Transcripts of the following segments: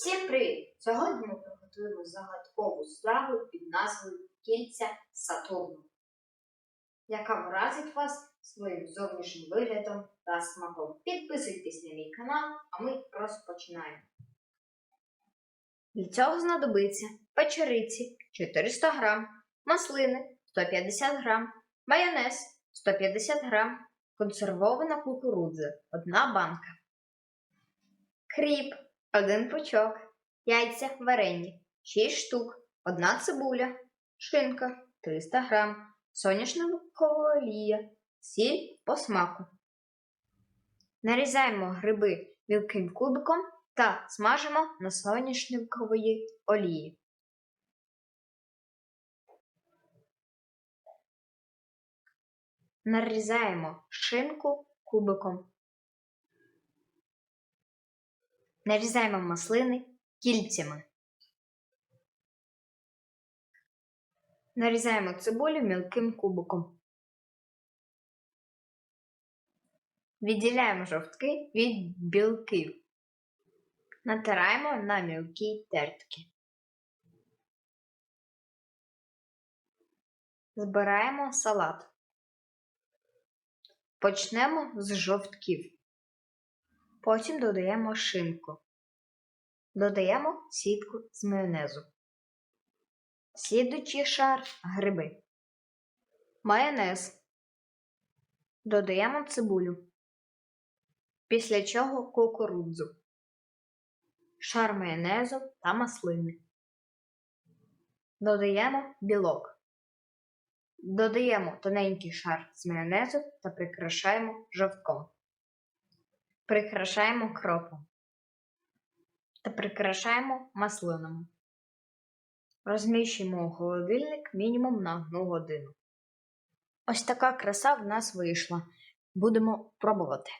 Всім привіт! Сьогодні ми приготуємо загадкову страву під назвою Кільця Сатурну, яка вразить вас своїм зовнішнім виглядом та смаком. Підписуйтесь на мій канал, а ми розпочинаємо. Для цього знадобиться печериці 400 г, маслини 150 г, майонез 150 г, консервована кукурудза 1 банка, кріп 1 пучок, яйця варені 6 штук, 1 цибуля, шинка 300 г, соняшникова олія, сіль по смаку. Нарізаємо гриби мілким кубиком та смажимо на соняшникової олії. Нарізаємо шинку кубиком. Нарізаємо маслини кільцями. Нарізаємо цибулю мілким кубиком. Відділяємо жовтки від білків. Натираємо на мілкі тертки. Збираємо салат. Почнемо з жовтків. Потім додаємо шинку. Додаємо сітку з майонезу. Слідуючий шар гриби. Майонез. Додаємо цибулю. Після чого кукурудзу. Шар майонезу та маслини. Додаємо білок. Додаємо тоненький шар з майонезу та прикрашаємо жовтком. Прикрашаємо кропом та прикрашаємо маслинами. Розміщуємо у холодильник мінімум на 1 годину. Ось така краса в нас вийшла. Будемо пробувати.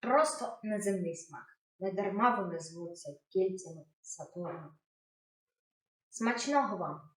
Просто неземний смак. Недарма вони звуться кільцями Сатурну. Смачного вам!